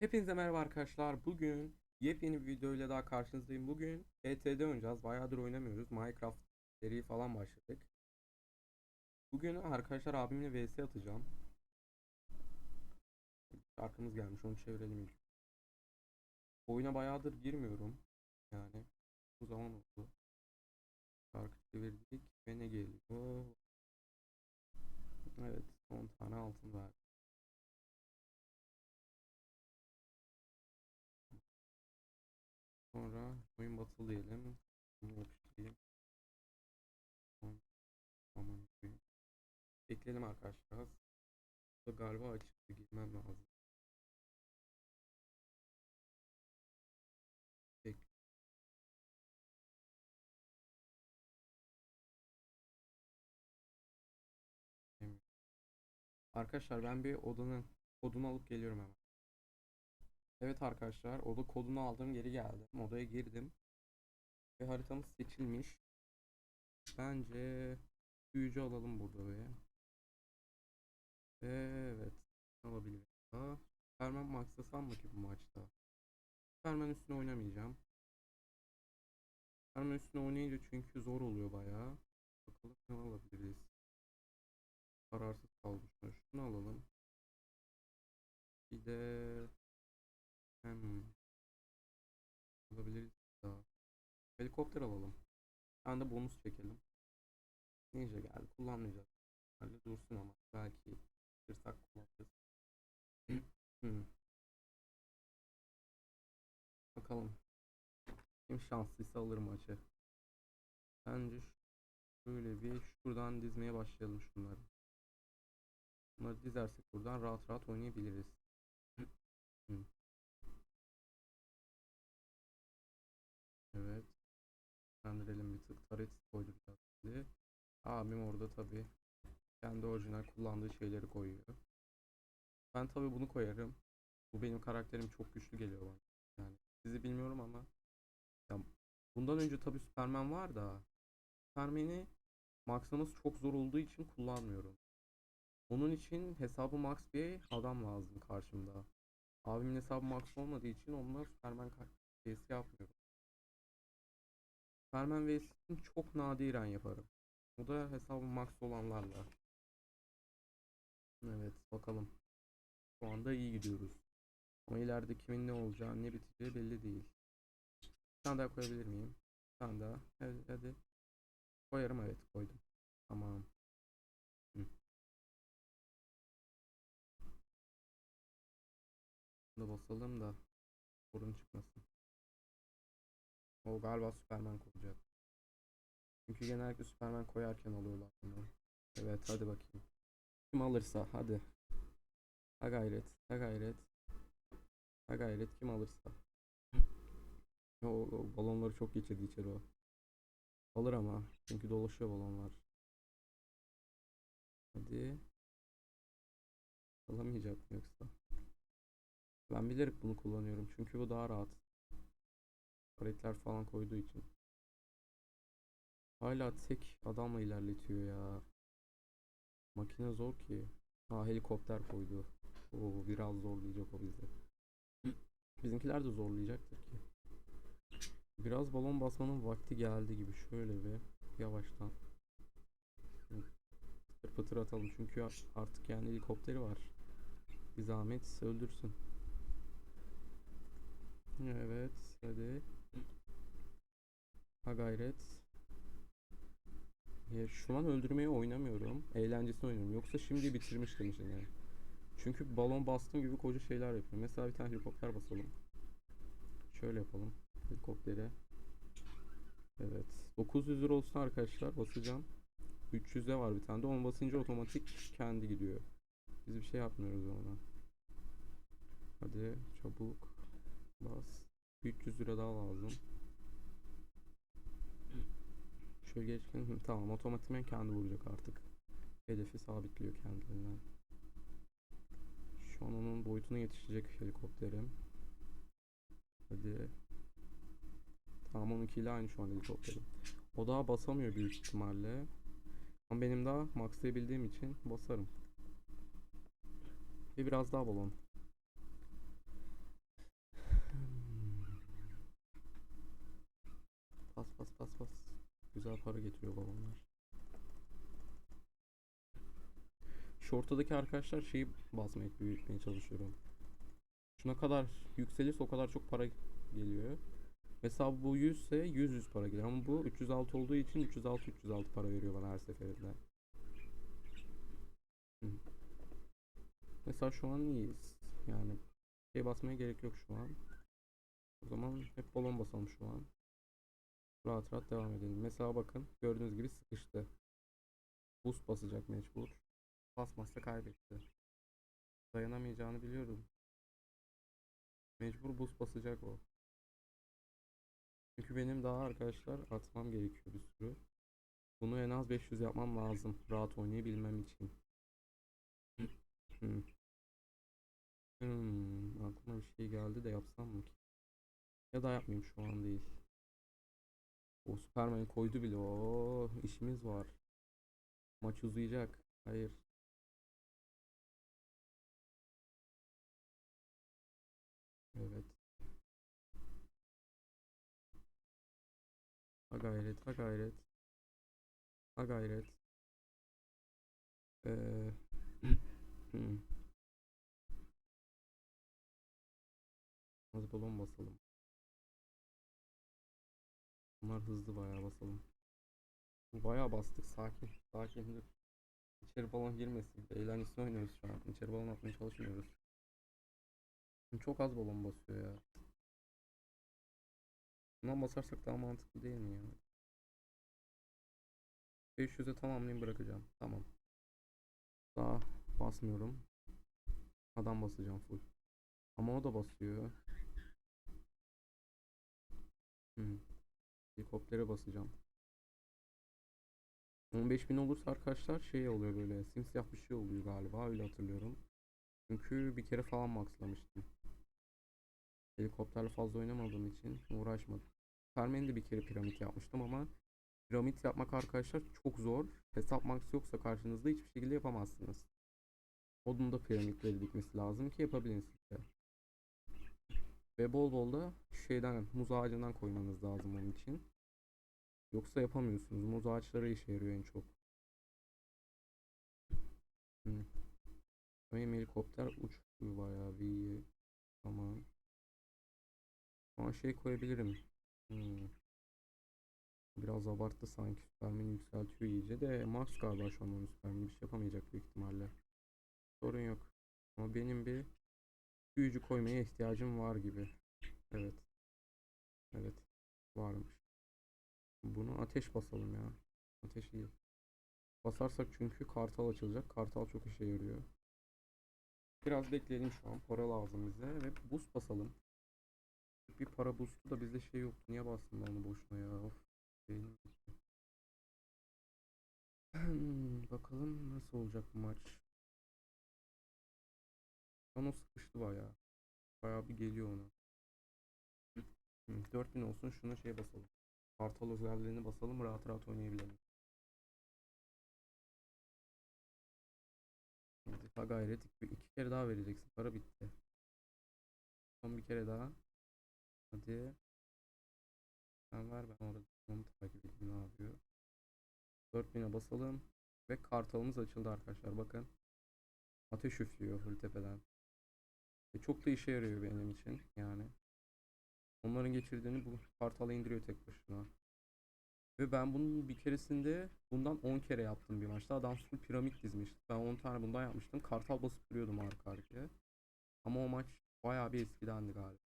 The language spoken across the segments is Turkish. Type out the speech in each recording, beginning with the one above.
Hepinize merhaba arkadaşlar. Bugün yepyeni bir videoyla daha karşınızdayım. Bugün ET'de oynayacağız. Bayağıdır oynamıyoruz. Minecraft seri falan başladık. Bugün arkadaşlar abimle vs atacağım. Şarkımız gelmiş. Onu çevirelim ilk. Oyuna bayağıdır girmiyorum. Yani bu zaman oldu. Şarkı çevirdik ve ne geliyor? Evet, 10 tane altın verdi. Sonra oyun batıl diyelim. Bunu yapıştırayım. Tamam. Bekleyelim arkadaşlar. Bu da galiba açıktı. Girmem lazım. Arkadaşlar ben bir odanın kodunu alıp geliyorum hemen. Evet arkadaşlar oda kodunu aldım geri geldim. Odaya girdim. Ve haritamız seçilmiş. Bence büyücü alalım burada be. Evet. Alabilirim. Superman maxlasam mı ki bu maçta? Superman üstüne oynamayacağım. Superman üstüne oynayınca çünkü zor oluyor bayağı. Bakalım ne alabiliriz. Kararsız kalmışlar. Şunu alalım. Bir de Hmm. Alabiliriz daha. Helikopter alalım. Bir de bonus çekelim. Ninja geldi. Kullanmayacağız. Hadi dursun ama. Belki tırsak kullanırız. Hmm. Bakalım. Kim şanslıysa alır maçı. Bence şöyle bir şuradan dizmeye başlayalım şunları. Bunları dizersek buradan rahat rahat oynayabiliriz. Evet. Sendirelim bir tık. Taret koydu biraz şimdi. Abim orada tabi kendi orijinal kullandığı şeyleri koyuyor. Ben tabi bunu koyarım. Bu benim karakterim çok güçlü geliyor bana. Yani sizi bilmiyorum ama ya bundan önce tabi Superman var da Superman'i maxlaması çok zor olduğu için kullanmıyorum. Onun için hesabı max bir adam lazım karşımda. Abimin hesabı max olmadığı için onunla Superman vs yapmıyorum. Superman vs'ini çok nadiren yaparım. O da hesabı max olanlarla. Evet bakalım. Şu anda iyi gidiyoruz. Ama ileride kimin ne olacağı ne biteceği belli değil. Bir tane daha koyabilir miyim? Bir tane daha. Hadi, hadi. Koyarım evet koydum. Tamam. Hı. Bunu basalım da sorun çıkmasın. O galiba Superman koyacak. Çünkü genellikle Superman koyarken alıyorlar bunu. Evet hadi bakayım. Kim alırsa hadi. Ha gayret. Ha gayret. Ha gayret kim alırsa. O, o balonları çok geçirdi içeri o. Alır ama. Çünkü dolaşıyor balonlar. Hadi. Alamayacak mı yoksa? Ben bilerek bunu kullanıyorum. Çünkü bu daha rahat. Paletler falan koyduğu için. Hala tek adamla ilerletiyor ya. Makine zor ki. Ha helikopter koydu. Oo biraz zorlayacak o bizi. Bizimkiler de zorlayacaktır ki. Biraz balon basmanın vakti geldi gibi. Şöyle bir yavaştan. Pıtır pıtır atalım çünkü artık yani helikopteri var. Bir zahmet öldürsün. Evet hadi. Ha gayret. Ya şu an öldürmeyi oynamıyorum. Eğlencesini oynuyorum. Yoksa şimdi bitirmiştim işini. Çünkü balon bastığım gibi koca şeyler yapıyorum. Mesela bir tane helikopter basalım. Şöyle yapalım. Helikoptere. Evet. 900 lira olsun arkadaşlar. Basacağım. 300'e var bir tane de. Onu basınca otomatik kendi gidiyor. Biz bir şey yapmıyoruz ona. Hadi çabuk. Bas. 300 lira daha lazım. Şöyle geçken tamam otomatikmen kendi vuracak artık. Hedefi sabitliyor kendiliğinden. Şu an onun boyutuna yetişecek helikopterim. Hadi. Tamam onunkiyle aynı şu an helikopterim. O daha basamıyor büyük ihtimalle. Ama benim daha maxlayabildiğim için basarım. Ve biraz daha balon. Bas bas bas bas. Güzel para getiriyor balonlar. Şu ortadaki arkadaşlar şeyi basmaya büyütmeye çalışıyorum. Şuna kadar yükselirse o kadar çok para geliyor. Mesela bu 100 ise 100 100 para gelir ama bu 306 olduğu için 306 306 para veriyor bana her seferinde. Mesela şu an iyiyiz. Yani şey basmaya gerek yok şu an. O zaman hep balon basalım şu an. Rahat rahat devam edelim. Mesela bakın gördüğünüz gibi sıkıştı. Boost basacak mecbur. Basmazsa kaybetti. Dayanamayacağını biliyorum. Mecbur boost basacak o. Çünkü benim daha arkadaşlar atmam gerekiyor bir sürü. Bunu en az 500 yapmam lazım. Rahat oynayabilmem için. Hmm. Hmm, aklıma bir şey geldi de yapsam mı ki? Ya da yapmayayım şu an değil. O Superman koydu bile. Oo, işimiz var. Maç uzayacak. Hayır. Evet. Ha gayret, ha gayret. Ha gayret. Ee, hmm. Az balon basalım. Bunlar hızlı bayağı basalım. Bayağı bastık sakin. Sakin dur. İçeri balon girmesin. Eğlencesine oynuyoruz şu an. İçeri balon atmaya çalışmıyoruz. Çok az balon basıyor ya. Bundan basarsak daha mantıklı değil mi ya? 500'e tamamlayayım bırakacağım. Tamam. Daha basmıyorum. Adam basacağım full. Ama o da basıyor. Hmm. Helikoptere basacağım. 15.000 olursa arkadaşlar şey oluyor böyle simsiyah bir şey oluyor galiba öyle hatırlıyorum. Çünkü bir kere falan maxlamıştım. Helikopterle fazla oynamadığım için uğraşmadım. Superman'de de bir kere piramit yapmıştım ama piramit yapmak arkadaşlar çok zor. Hesap max yoksa karşınızda hiçbir şekilde yapamazsınız. Odun da piramitleri dikmesi lazım ki yapabilin size. Ve bol bol da şeyden muz ağacından koymanız lazım onun için. Yoksa yapamıyorsunuz. Muz ağaçları işe yarıyor en çok. Hmm. Helikopter uçuyor bayağı bir iyi. Tamam. Ama şey koyabilirim. Hmm. Biraz abarttı sanki. Superman'i yükseltiyor iyice de Max galiba şu an Superman'i bir şey yapamayacak büyük ihtimalle. Sorun yok. Ama benim bir büyücü koymaya ihtiyacım var gibi. Evet. Evet. Varmış. Bunu ateş basalım ya. Ateş iyi. Basarsak çünkü kartal açılacak. Kartal çok işe yarıyor. Biraz bekleyelim şu an. Para lazım bize ve boost basalım. Bir para boost'u da bizde şey yoktu. Niye bastım onu boşuna ya? Of. Bakalım nasıl olacak bu maç. Onu sıkıştı bayağı. Bayağı bir geliyor ona. Hı, 4000 olsun şuna şey basalım. Kartal özelliğini basalım rahat rahat oynayabilelim. Ha gayret iki, kere daha vereceksin. Para bitti. Son bir kere daha. Hadi. Sen ver ben orada onu takip edeyim ne yapıyor. 4000'e basalım. Ve kartalımız açıldı arkadaşlar bakın. Ateş üflüyor full tepeden. Ve çok da işe yarıyor benim için yani. Onların geçirdiğini bu kartala indiriyor tek başına. Ve ben bunun bir keresinde bundan 10 kere yaptım bir maçta. Adam full piramit dizmişti. Ben 10 tane bundan yapmıştım. Kartal basıp duruyordum arka arkaya. Ama o maç bayağı bir eskidendi galiba.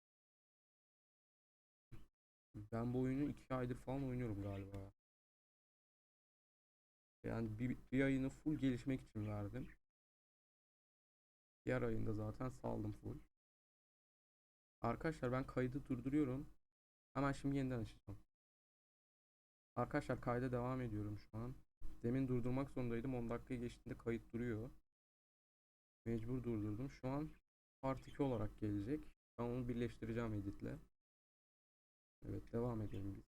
Ben bu oyunu 2 aydır falan oynuyorum galiba. Yani bir, bir ayını full gelişmek için verdim. Diğer ayında zaten saldım full. Arkadaşlar ben kaydı durduruyorum. Hemen şimdi yeniden açacağım. Arkadaşlar kayda devam ediyorum şu an. Demin durdurmak zorundaydım. 10 dakika geçtiğinde kayıt duruyor. Mecbur durdurdum. Şu an part 2 olarak gelecek. Ben onu birleştireceğim editle. Evet devam edelim biz.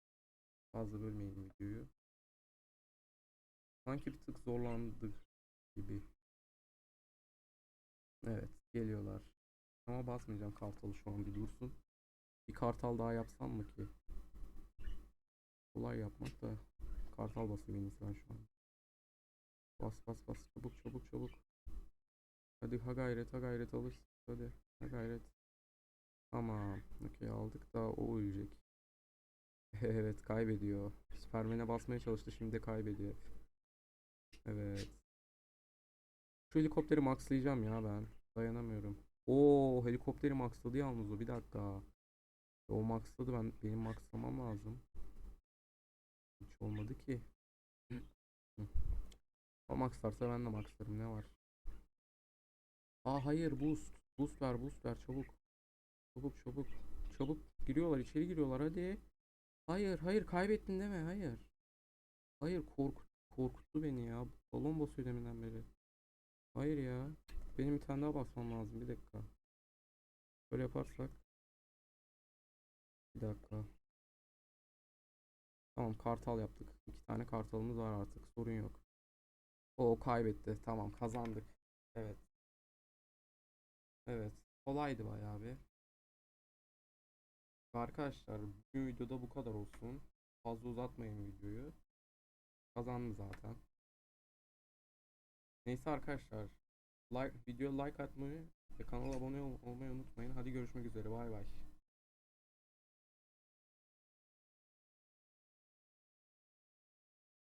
Fazla bölmeyelim videoyu. Sanki bir tık zorlandık gibi. Evet geliyorlar. Ama basmayacağım kartalı şu an bir dursun. Bir kartal daha yapsam mı ki? kolay yapmak da kartal basayım en iyisi ben şu an. Bas bas bas çabuk çabuk çabuk. Hadi ha gayret ha gayret alırsın hadi ha gayret. Tamam okey aldık da o ölecek. Evet kaybediyor. Süpermen'e basmaya çalıştı şimdi de kaybediyor. Evet. Şu helikopteri maxlayacağım ya ben. Dayanamıyorum. Oo helikopteri maxladı yalnız o bir dakika. O maxladı ben benim maxlamam lazım. Hiç olmadı ki. O maxlarsa ben de maxlarım ne var? Aa hayır boost. Boost ver boost ver çabuk. Çabuk çabuk. Çabuk giriyorlar içeri giriyorlar hadi. Hayır hayır kaybettin deme hayır. Hayır kork korkuttu beni ya. Balon basıyor deminden beri. Hayır ya. Benim bir tane daha basmam lazım bir dakika. Böyle yaparsak. Bir dakika. Tamam kartal yaptık. İki tane kartalımız var artık. Sorun yok. O kaybetti. Tamam kazandık. Evet. Evet. Kolaydı bayağı bir. Arkadaşlar bu videoda bu kadar olsun. Fazla uzatmayın videoyu. Kazandım zaten. Neyse arkadaşlar. Like, video like atmayı ve kanala abone ol- olmayı unutmayın. Hadi görüşmek üzere. Bay bay.